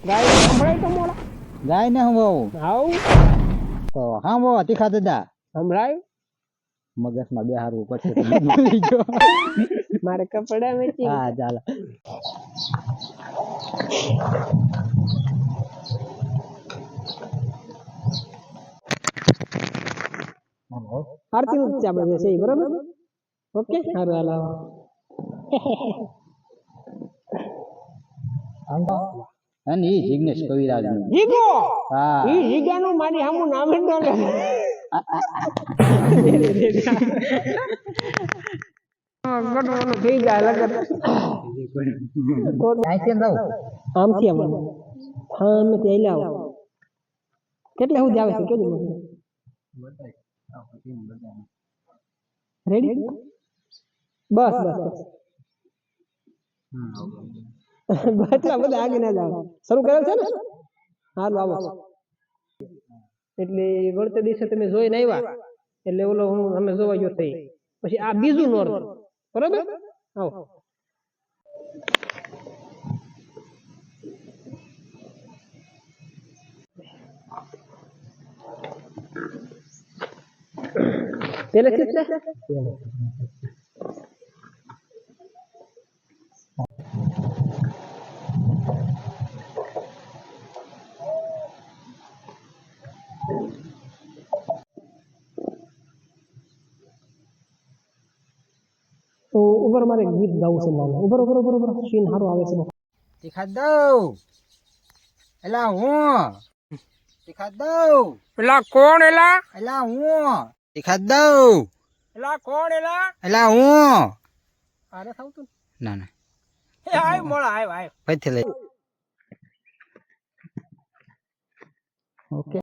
ગાય સંભળાય તો મોડા. ગાય ને બહુ તો સાંભળો તીખા દાદા. સંભળાય? મગજમાં બે હારવું પડશે. મારે કપડા વેચી હા ચાલો. આરતી જ આપણે છે બરાબર? ઓકે? સારું હાલો અને ઈ જિગ્નેશ કવિરાજનું જીગો હા. ઈ જીગાનું મારી સામું નામ જ ન લે. ગટવાનું થઈ જાય લગન. આઈથી દઉં આમ હા લાવ કેટલા સુધી આવે છે? કેજો મને. રેડી બસ બસ બસ. એટલા વળતે દિવસે તમે જોઈને આવ્યા. એટલે ઓલો હું અમે જોવા ગયો થઈ પછી આ બીજું નોર. બરાબર? આવો. પહેલેથી જ તો ઉપર મારે ગીત ગાવું છે નાનું. ઉપર ઉપર ઉપર ઉપર. સીન સારું આવે છે. દેખા દઉં એલા હું. દેખા દઉં પેલા કોણ એલા? એલા હું. દેખા દઉં એલા કોણ એલા? એલા હું. અરે થાવતું ના ના. એ આય મોળા આય આય. પછી લઈ. ઓકે.